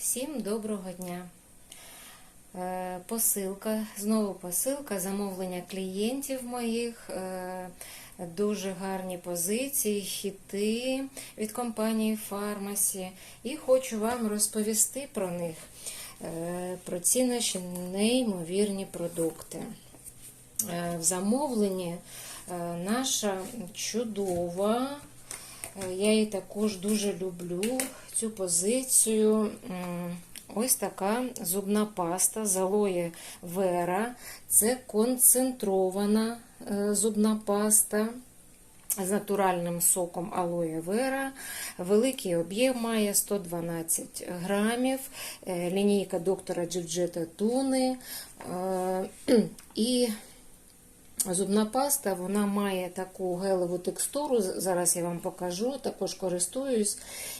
Всім доброго дня. Е, Посилка, знову посилка, замовлення клієнтів моїх, е, дуже гарні позиції, хіти від компанії Фармасі. І хочу вам розповісти про них, е, про ці наші неймовірні продукти. В замовленні наша чудова. Е, Я її також дуже люблю, цю позицію. Ось така зубна паста з алоє Вера. Це концентрована е, зубна паста з натуральним соком алоє Вера. Великий об'єм має 112 грамів. Е, Лінійка доктора Джиджета Туни. І Зубна паста вона має таку гелеву текстуру. Зараз я вам покажу, також користуюсь.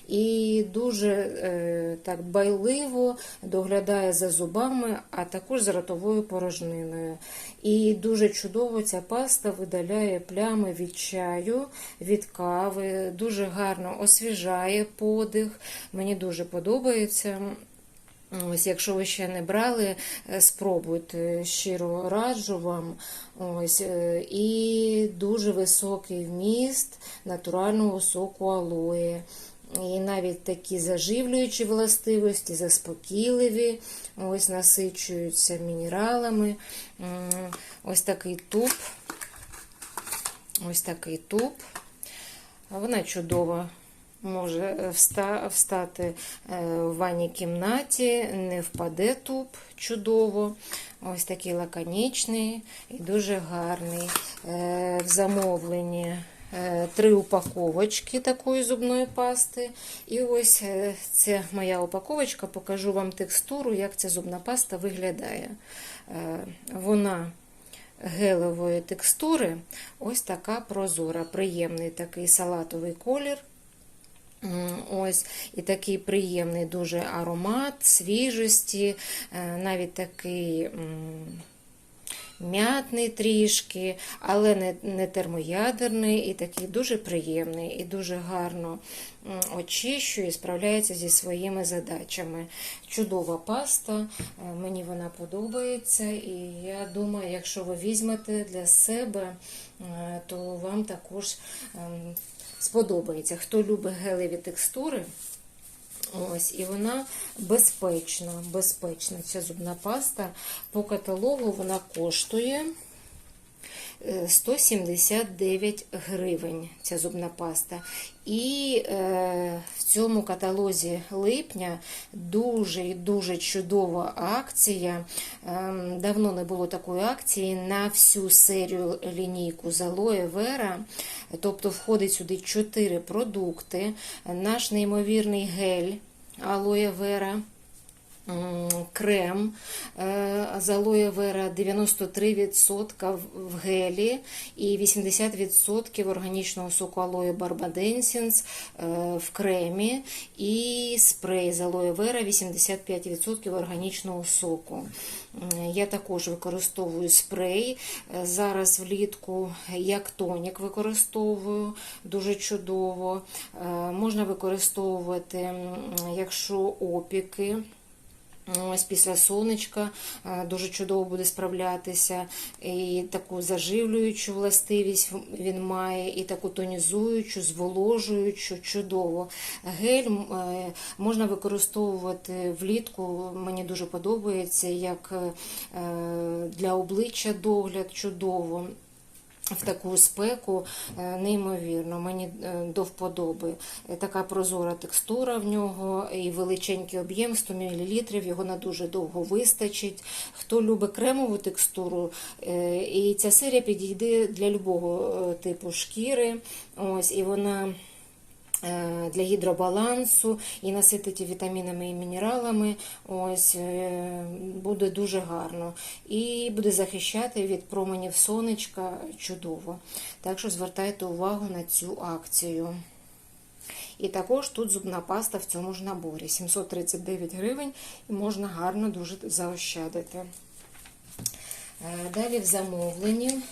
І дуже е, так байливо доглядає за зубами, а також за ротовою порожниною. І дуже чудово ця паста видаляє плями від чаю, від кави, дуже гарно освіжає подих. Мені дуже подобається. Ось, якщо ви ще не брали, е, спробуйте щиро раджу вам. Ось, е, і дуже високий вміст натурального соку алоє. І навіть такі заживлюючі властивості, заспокійливі, ось насичуються мінералами. Ось такий туп. Ось такий туп. Вона чудова може е, встати е, в ванній кімнаті, не впаде туп чудово. Ось такий лаконічний і дуже гарний. Е, В замовленні три упаковочки такої зубної пасти. І ось це моя упаковочка. Покажу вам текстуру, як ця зубна паста виглядає. Вона гелевої текстури, ось така прозора, приємний такий салатовий колір. Ось і такий приємний дуже аромат, свіжості, е, навіть такий м'ятний трішки, але не, не термоядерний, і такий дуже приємний і дуже гарно очищує і справляється зі своїми задачами. Чудова паста, е, мені вона подобається, і я думаю, якщо ви візьмете для себе, е, то вам також ем, сподобається. Хто любить гелеві текстури, ось, і вона безпечна, безпечна ця зубна паста. По каталогу вона коштує 179 гривень ця зубна паста. І е, в цьому каталозі липня дуже і дуже чудова акція. Ем, давно не було такої акції на всю серію лінійку з алоє Вера. Тобто входить сюди 4 продукти. Наш неймовірний гель алоє Вера. Крем е, з алоє вера 93% в гелі і 80% органічного соку алоє Барбаденсінс е, в кремі і спрей з алоє вера 85% органічного соку. Я також використовую спрей. Е, Зараз влітку як тонік використовую дуже чудово. Можна використовувати, якщо опіки. Ось після сонечка е, дуже чудово буде справлятися. І таку заживлюючу властивість він має, і таку тонізуючу, зволожуючу, чудово. Гель е, можна використовувати влітку, мені дуже подобається, як е, для обличчя догляд чудово. В таку спеку е, неймовірно, мені е, до вподоби. Е, Така прозора текстура в нього і величенький об'єм 100 мл, його на дуже довго вистачить. Хто любить кремову текстуру, і ця серія підійде для любого типу шкіри. Ось, і вона для гідробалансу і наситить вітамінами і мінералами. Ось е, буде дуже гарно. І буде захищати від променів сонечка чудово. Так що звертайте увагу на цю акцію. І також тут зубна паста в цьому ж наборі 739 гривень і можна гарно дуже заощадити. Е, Далі в замовленні е,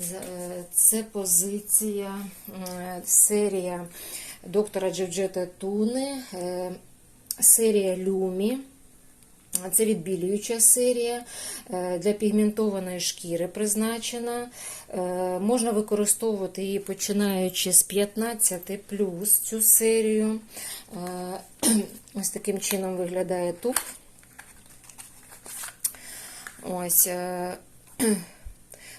е, це позиція, серія доктора Джевджета Туни. серія Люмі. Це відбілююча серія для пігментованої шкіри призначена. Можна використовувати її починаючи з 15 плюс цю серію. Ось таким чином виглядає туб. Ось е,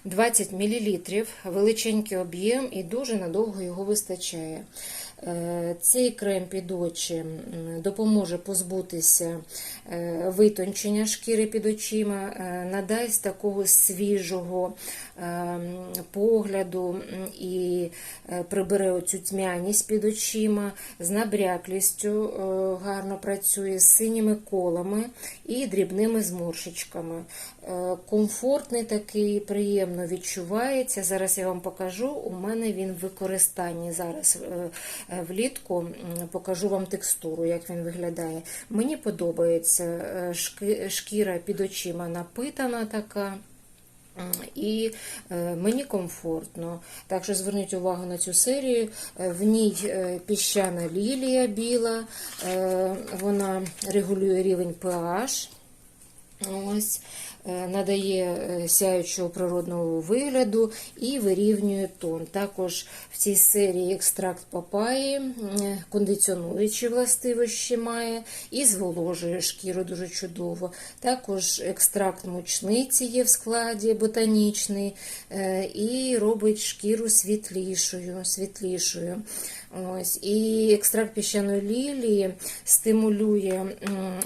20 мл, величенький об'єм і дуже надовго його вистачає. Е, Цей крем під очі допоможе позбутися е, витончення шкіри під очима, е, надасть такого свіжого е, погляду і е, прибере оцю тьмяність під очима, з набряклістю е, гарно працює, з синіми колами і дрібними зморшечками. Е, Комфортний такий, приємно відчувається. Зараз я вам покажу. У мене він в використанні зараз е, е, влітку. Покажу вам текстуру, як він виглядає. Мені подобається шкіра під очима напитана така. І мені комфортно. Так що зверніть увагу на цю серію. В ній піщана лілія біла, вона регулює рівень pH. Ось, надає е, сяючого природного вигляду і вирівнює тон. Також в цій серії екстракт папаї, кондиціонуючі властивості має і зволожує шкіру дуже чудово. Також екстракт мучниці є в складі ботанічний е, і робить шкіру світлішою. світлішою. Ось. І екстракт піщаної лілії стимулює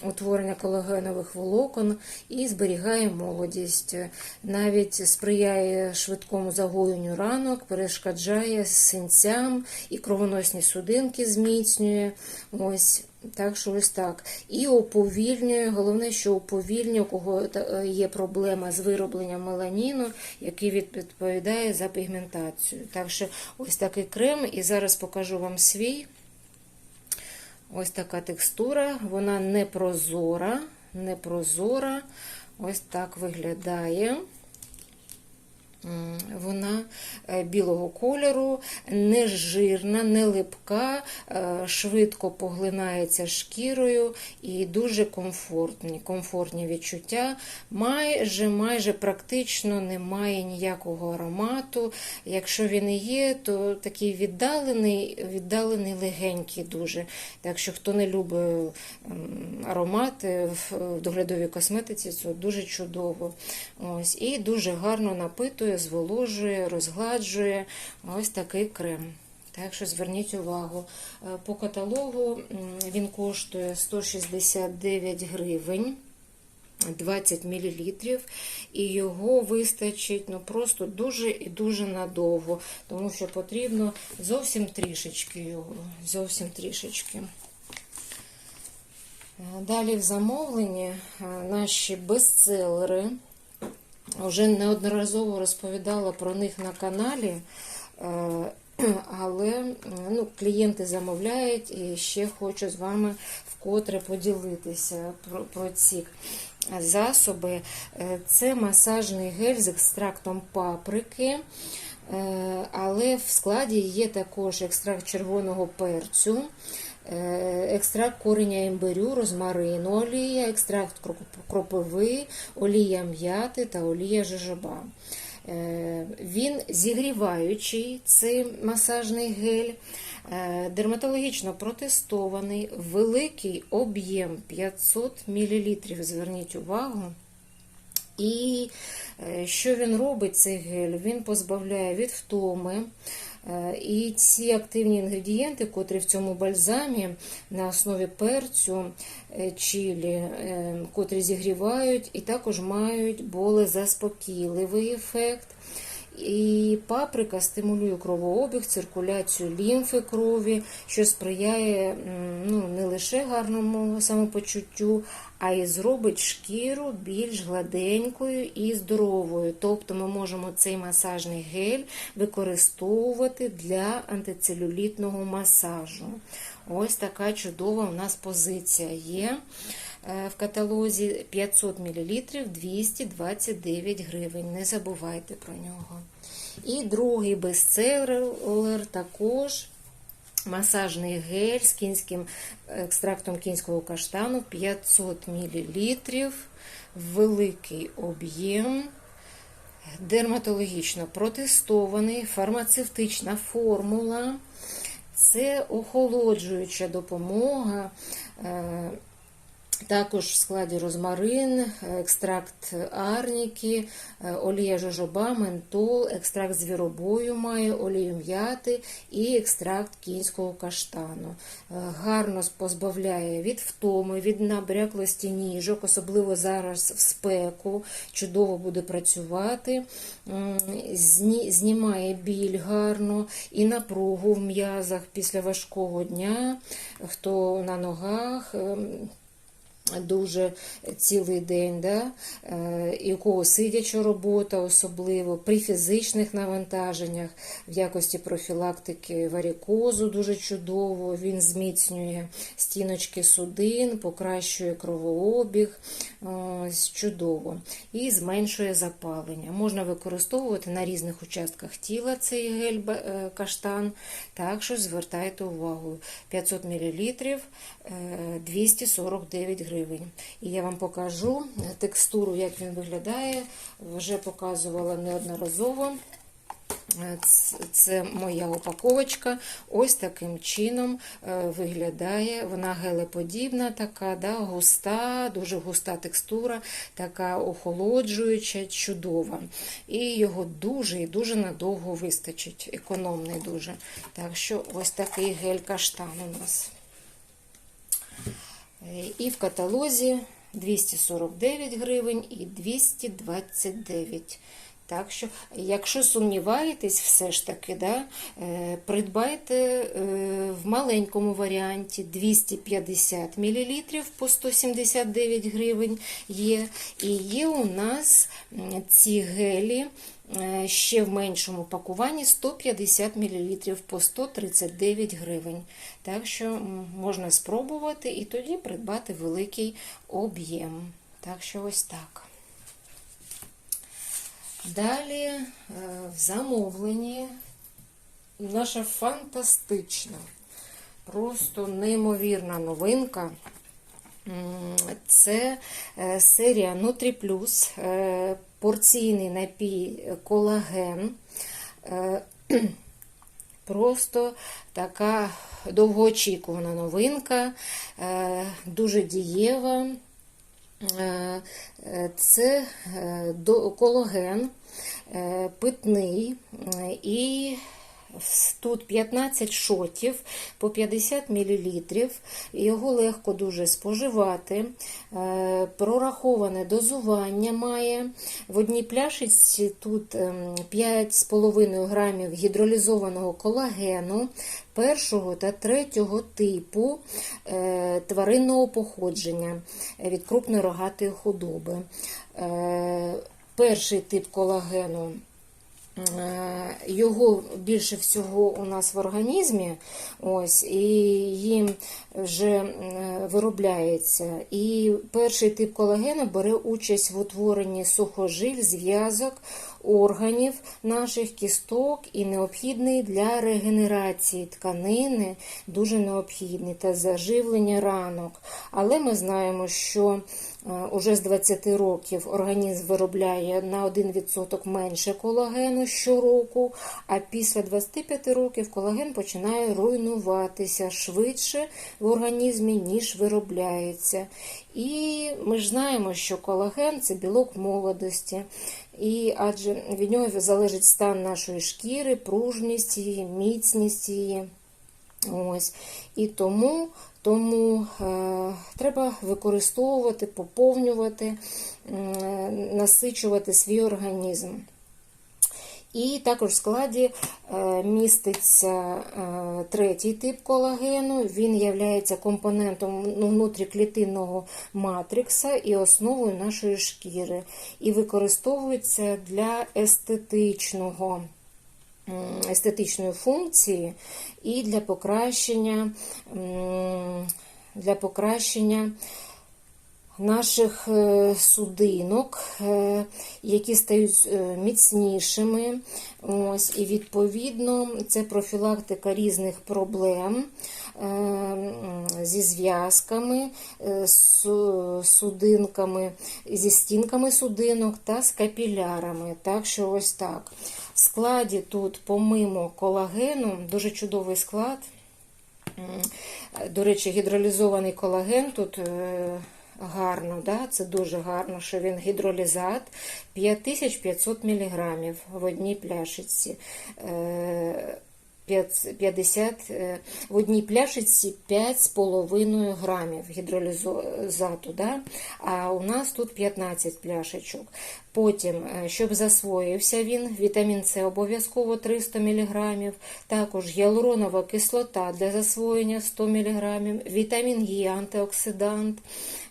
утворення колагенових волокон і зберігає молодість. Навіть сприяє швидкому загоєнню ранок, перешкоджає синцям і кровоносні судинки зміцнює. Ось. Так що ось так. І уповільнює, головне, що уповільнює, у кого е, є проблема з виробленням меланіну, який відповідає за пігментацію. Так що ось такий крем, і зараз покажу вам свій. Ось така текстура, вона не прозора, не прозора. Ось так виглядає. Вона е, білого кольору, не жирна, не липка, е, швидко поглинається шкірою і дуже комфортні, комфортні відчуття. Майже, майже практично немає ніякого аромату. Якщо він є, то такий віддалений, віддалений легенький дуже. Так що хто не любить аромати в доглядовій косметиці, це дуже чудово. Ось, і дуже гарно напитує, зволожує, розгладжує. Ось такий крем. Так що зверніть увагу. Е, По каталогу він коштує 169 гривень. 20 мл, і його вистачить ну, просто дуже і дуже надовго, тому що потрібно зовсім трішечки його, зовсім трішечки. Е, Далі в замовленні е, наші бестселери. Вже неодноразово розповідала про них на каналі, е, але ну, клієнти замовляють і ще хочу з вами вкотре поділитися про, про ці засоби. Е, Це масажний гель з екстрактом паприки. Е, Але в складі є також екстракт червоного перцю, екстракт кореня імбирю, розмарину олія, екстракт кропиви, олія м'яти та олія жожоба. Е, Він зігріваючий, цей масажний гель, е, дерматологічно протестований, великий об'єм 500 мл. Зверніть увагу. І е, що він робить, цей гель? Він позбавляє від втоми. Е, І ці активні інгредієнти, котрі в цьому бальзамі на основі перцю, е, чилі, е, котрі зігрівають і також мають болезаспокійливий ефект. І паприка стимулює кровообіг, циркуляцію лімфи крові, що сприяє ну, не лише гарному самопочуттю, а й зробить шкіру більш гладенькою і здоровою. Тобто ми можемо цей масажний гель використовувати для антицелюлітного масажу. Ось така чудова у нас позиція є. Е, В каталозі 500 мл 229 гривень. Не забувайте про нього. І другий бестселер також Масажний гель з кінським екстрактом кінського каштану 500 мл, великий об'єм, дерматологічно протестований, фармацевтична формула. Це охолоджуюча допомога. Також в складі розмарин, екстракт арніки, олія жожоба, ментол, екстракт звіробою має, олію м'яти і екстракт кінського каштану. Е, Гарно позбавляє від втоми, від набряклості ніжок, особливо зараз в спеку. Чудово буде працювати, знімає біль гарно і напругу в м'язах після важкого дня, хто на ногах. Дуже цілий день, да? е, і у кого сидяча робота, особливо при фізичних навантаженнях, в якості профілактики варікозу дуже чудово. Він зміцнює стіночки судин, покращує кровообіг, ось, чудово. І зменшує запалення. Можна використовувати на різних участках тіла цей гель е, каштан, так що звертайте увагу. 500 мл 249 гривень. І я вам покажу текстуру, як він виглядає. Вже показувала неодноразово. Е, Це моя упаковочка. Ось таким чином е, виглядає. Вона гелеподібна, така, да, густа, дуже густа текстура, така охолоджуюча, чудова. І його дуже і дуже надовго вистачить. Економний дуже. Так що ось такий гель каштан у нас. Е, І в каталозі 249 гривень і 229. Так що, якщо сумніваєтесь, все ж таки, да, е, придбайте е, в маленькому варіанті 250 мл по 179 гривень є. І є у нас ці гелі е, ще в меншому пакуванні 150 мл по 139 гривень. Так що можна спробувати і тоді придбати великий об'єм. Так що ось так. Далі е, в замовленні наша фантастична, просто неймовірна новинка. Це е, серія Нутріплюс, е, порційний напій колаген. Просто така довгоочікувана новинка, дуже дієва. Е, е, Це е, колаген питний і тут 15 шотів по 50 мл. Його легко дуже споживати. Е, Прораховане дозування має. В одній пляшечці тут ем, 5,5 грамів гідролізованого колагену першого та третього типу е, тваринного походження від крупнорогатої худоби. Е, Перший тип колагену Його більше всього у нас в організмі, ось, і їм вже е, виробляється. І перший тип колагену бере участь в утворенні сухожиль, зв'язок, органів наших кісток і необхідний для регенерації тканини, дуже необхідний та заживлення ранок. Але ми знаємо, що е, уже з 20 років організм виробляє на 1% менше колагену щороку, а після 25 років колаген починає руйнуватися швидше в організмі, ніж виробляється. І ми ж знаємо, що колаген це білок молодості. І адже від нього залежить стан нашої шкіри, пружність її, міцність її. Ось. І тому, тому е, треба використовувати, поповнювати, е, насичувати свій організм. І також в складі е, міститься е, третій тип колагену. Він є компонентом ну, внутріклітинного матрикса і основою нашої шкіри. І використовується для естетичного. Естетичної функції і для покращення, для покращення наших е, судинок, е, які стають е, міцнішими. Ось, і відповідно це профілактика різних проблем зі зв'язками, з судинками, зі стінками судинок та з капілярами. Так що ось так. В складі тут, помимо колагену, дуже чудовий склад. До речі, гідролізований колаген тут гарно, да? це дуже гарно, що він гідролізат 5500 мг в одній пляшечці. Е, 50, е, в одній пляшечці 5,5 грамів гідролізату, да? а у нас тут 15 пляшечок. Потім, е, щоб засвоївся він, вітамін С обов'язково 300 мг, також гіалуронова кислота для засвоєння 100 мг, вітамін Е антиоксидант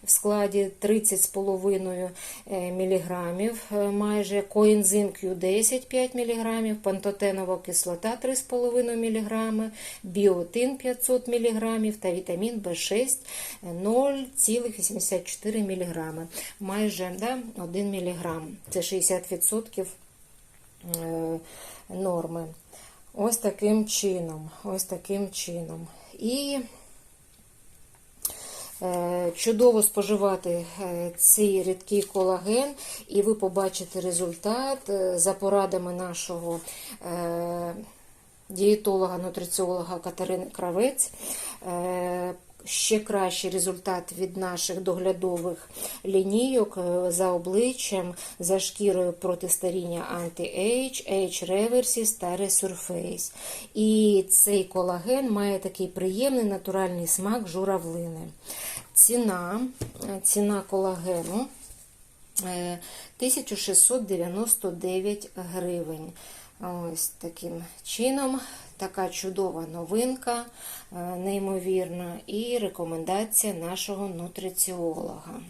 в складі 30,5 мг, майже коензим Q10 5 мг, пантотенова кислота 3,5 мг, біотин 500 мг та вітамін В6 0,84 мг, майже да, 1 мг. Це 60% е, норми. Ось таким чином. Ось таким чином. І е, чудово споживати е, цей рідкий колаген, і ви побачите результат за порадами нашого дієтолога, нутриціолога Катерини Кравець ще кращий результат від наших доглядових лінійок е, за обличчям, за шкірою проти старіння Anti-Age, Age Reversis та Resurface. І цей колаген має такий приємний натуральний смак журавлини. Ціна, е, ціна колагену 1699 е, гривень. Ось таким чином така чудова новинка, е, неймовірна, і рекомендація нашого нутриціолога.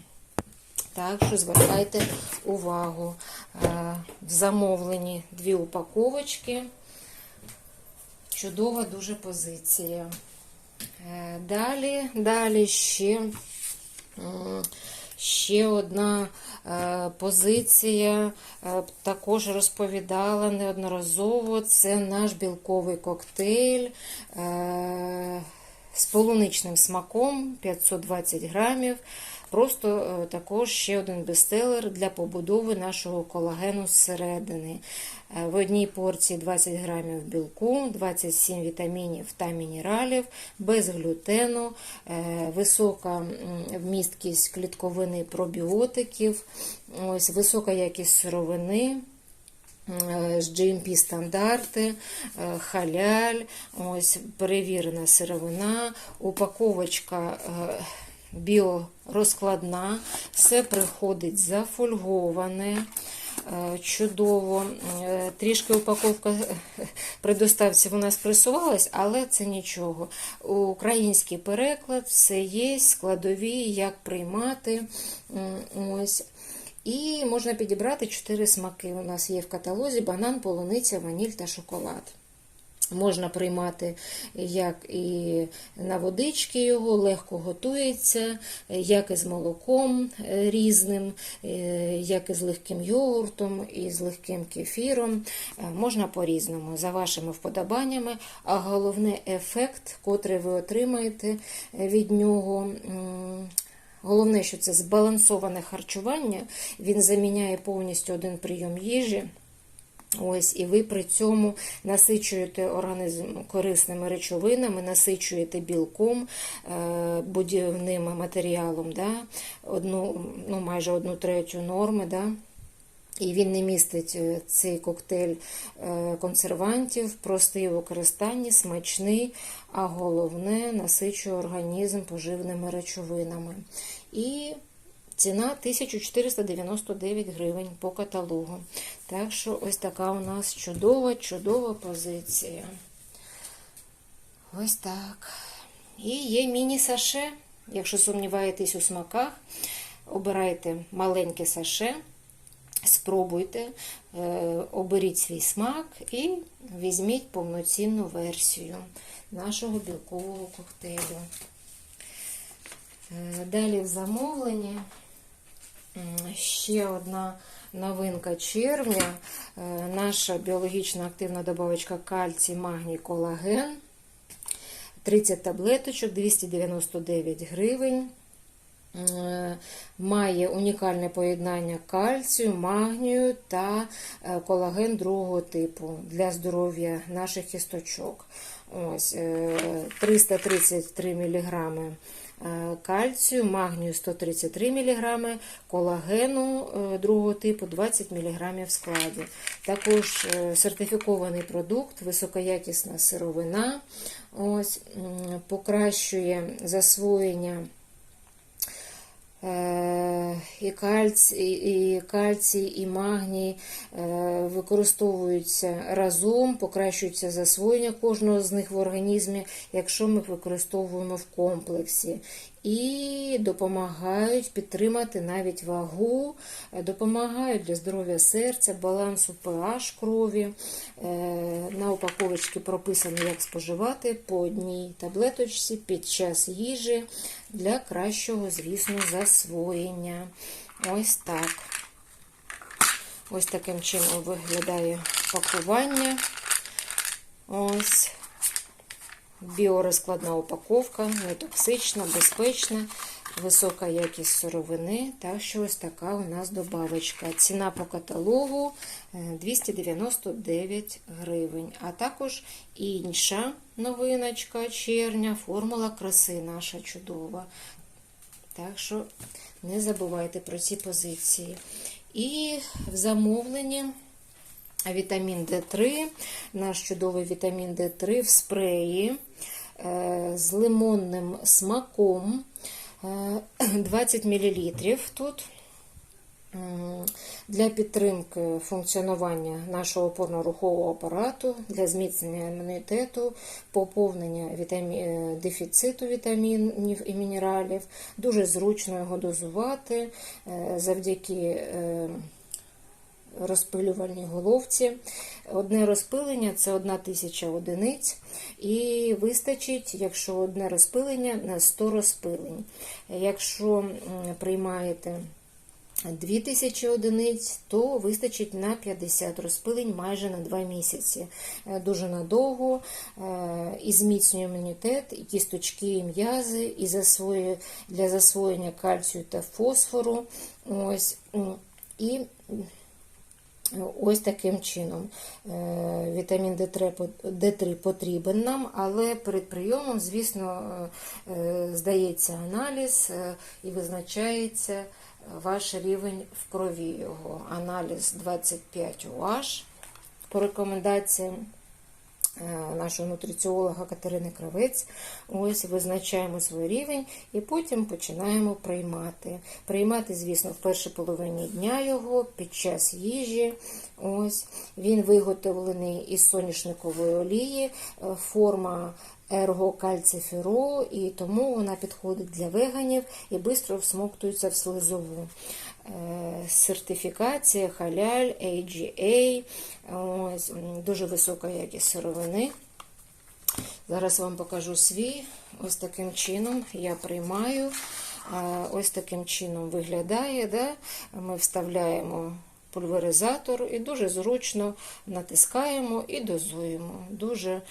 Так що звертайте увагу. Е, в замовленні дві упаковочки. Чудова дуже позиція. Далі, далі ще. Ще одна е, позиція, е, також розповідала неодноразово, це наш білковий коктейль е, з полуничним смаком 520 грамів. Просто е, також ще один бестселер для побудови нашого колагену зсередини. Е, в одній порції 20 грамів білку, 27 вітамінів та мінералів, без глютену, е, висока вмісткість клітковини пробіотиків, ось висока якість сировини. GMP стандарти, халяль, ось перевірена сировина, упаковочка біорозкладна, все приходить зафольговане. Е, чудово, е, трішки упаковка е, при доставці у нас присувалась, але це нічого. Український переклад, все є, складові, як приймати. Ось. І можна підібрати 4 смаки. У нас є в каталозі: банан, полуниця, ваніль та шоколад. Можна приймати як і на водички його, легко готується, як і з молоком е, різним, е, як і з легким йогуртом, і з легким кефіром. Е, можна по-різному, за вашими вподобаннями, а головний ефект, котрий ви отримаєте від нього. Головне, що це збалансоване харчування, він заміняє повністю один прийом їжі. Ось, І ви при цьому насичуєте організм корисними речовинами, насичуєте білком, е, будівним матеріалом, да? одну, ну, майже одну третю норми. Да? І він не містить е, цей коктейль е, консервантів, простий у використанні, смачний, а головне насичує організм поживними речовинами. І Ціна 1499 гривень по каталогу. Так що ось така у нас чудова, чудова позиція. Ось так. І є міні-саше. Якщо сумніваєтесь у смаках, обирайте маленьке саше, спробуйте, е, оберіть свій смак і візьміть повноцінну версію нашого білкового коктейлю. Е, далі в замовленні Ще одна новинка червня. Е, Наша біологічно активна добавочка кальцій, магній, колаген. 30 таблеточок, 299 гривень. Е, Має унікальне поєднання кальцію, магнію та е, колаген другого типу для здоров'я наших кісточок. Ось, е, 333 мг кальцію, магнію 133 мг, колагену е, другого типу 20 мг в складі. Також е, сертифікований продукт, високоякісна сировина. Ось, покращує засвоєння Е, і кальцій, і, кальцій, і магній е, використовуються разом, покращується засвоєння кожного з них в організмі, якщо ми використовуємо в комплексі. І допомагають підтримати навіть вагу, е, допомагають для здоров'я серця, балансу pH крові. Е, На упаковочці прописано, як споживати по одній таблеточці під час їжі для кращого, звісно, засвоєння. Ось так. Ось таким чином виглядає пакування. Ось біорозкладна упаковка, нетоксична, безпечна, висока якість сировини. Так що ось така у нас добавочка. Ціна по каталогу е, 299 гривень. А також інша новиночка червня, формула краси наша чудова. Так що не забувайте про ці позиції. І в замовленні вітамін D3, наш чудовий вітамін D3 в спреї е, з лимонним смаком. е, 20 мл тут. Для підтримки функціонування нашого опорно-рухового апарату, для зміцнення імунітету, поповнення вітамі... е, дефіциту вітамінів і мінералів. Дуже зручно його дозувати е, завдяки е, розпилювальній головці. Одне розпилення це одна тисяча одиниць, і вистачить, якщо одне розпилення на 100 розпилень. Якщо приймаєте 2000 одиниць, то вистачить на 50 розпилень майже на 2 місяці. Е, Дуже надовго е, і зміцнює імунітет, і кісточки, і м'язи, і для засвоєння кальцію та фосфору. Ось, і Ось таким чином Е, вітамін D3, по- D3 потрібен нам, але перед прийомом, звісно, е, е, здається аналіз і визначається ваш рівень в крові його. Аналіз 25 OH по рекомендаціям нашого нутриціолога Катерини Кравець. Ось визначаємо свій рівень і потім починаємо приймати. Приймати, звісно, в першій половині дня його під час їжі. Ось Він виготовлений із соняшникової олії, е, форма ергокальциферол, і тому вона підходить для веганів і швидко всмоктується в слизову. Е, Сертифікація, халяль, AGA, ось, дуже висока якість сировини. Зараз вам покажу свій. Ось таким чином я приймаю. Ось таким чином виглядає. Да? Ми вставляємо пульверизатор і дуже зручно натискаємо і дозуємо. Дуже е,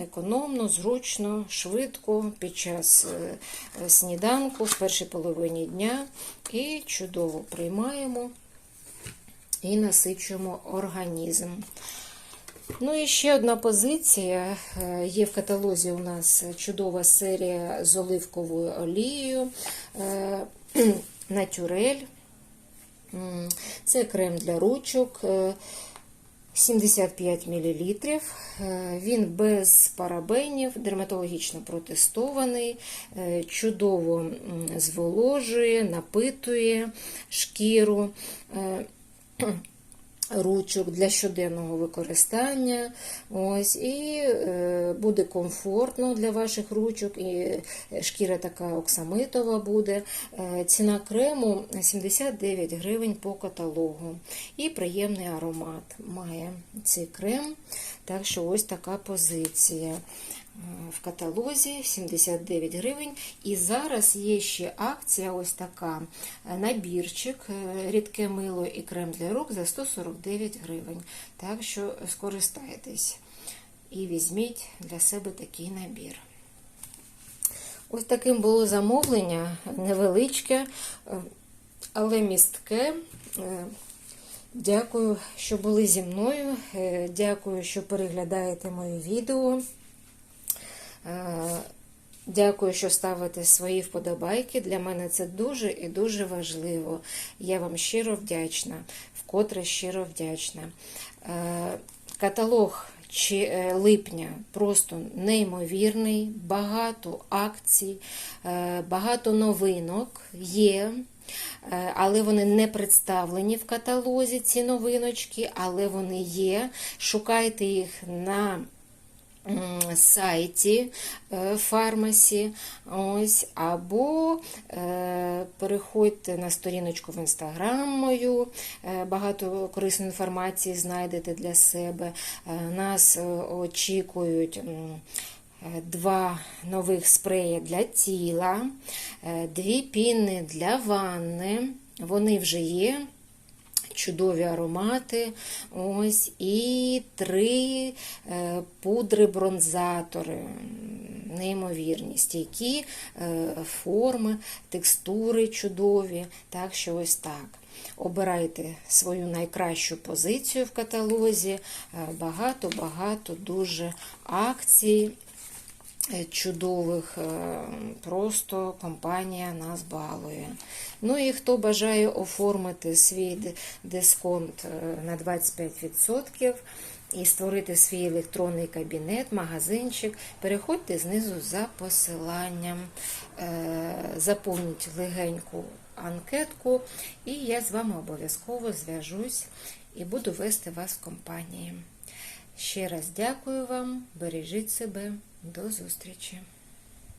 економно, зручно, швидко під час е, сніданку в першій половині дня і чудово приймаємо і насичуємо організм. Ну і ще одна позиція. Е, Є в каталозі у нас чудова серія з оливковою олією е, Натюрель. Це крем для ручок. е, 75 мл. Е, Він без парабенів, дерматологічно протестований, е, чудово зволожує, напитує шкіру. Ручок для щоденного використання. Ось, І е, буде комфортно для ваших ручок, і е, шкіра така оксамитова буде. Е, ціна крему 79 гривень по каталогу. І приємний аромат має цей крем. Так що ось така позиція. В каталозі 79 гривень. І зараз є ще акція ось така е, набірчик, е, рідке мило і крем для рук за 149 гривень. Так що скористайтесь і візьміть для себе такий набір. Ось таким було замовлення невеличке, е, але містке. Дякую, що були зі мною. Дякую, що переглядаєте мої відео. Е, Дякую, що ставите свої вподобайки. Для мене це дуже і дуже важливо. Я вам щиро вдячна, вкотре щиро вдячна. Е, Каталог чи- е, липня просто неймовірний, багато акцій, багато новинок є. Але вони не представлені в каталозі, ці новиночки, але вони є. Шукайте їх на сайті е, фармасі, ось, або е, переходьте на сторіночку в інстаграм мою, е, багато корисної інформації знайдете для себе. Нас очікують. Два нових спреї для тіла, дві піни для ванни. Вони вже є чудові аромати. Ось, і три е, пудри-бронзатори. Неймовірні, стійкі е, форми, текстури чудові. Так що ось так. Обирайте свою найкращу позицію в каталозі. Багато-багато дуже акцій е, чудових. е, Просто компанія нас балує. Ну і хто бажає оформити свій дисконт е, на 25% і створити свій електронний кабінет, магазинчик, переходьте знизу за посиланням, заповніть легеньку анкетку, і я з вами обов'язково зв'яжусь і буду вести вас в компанії. Ще раз дякую вам, бережіть себе, до зустрічі!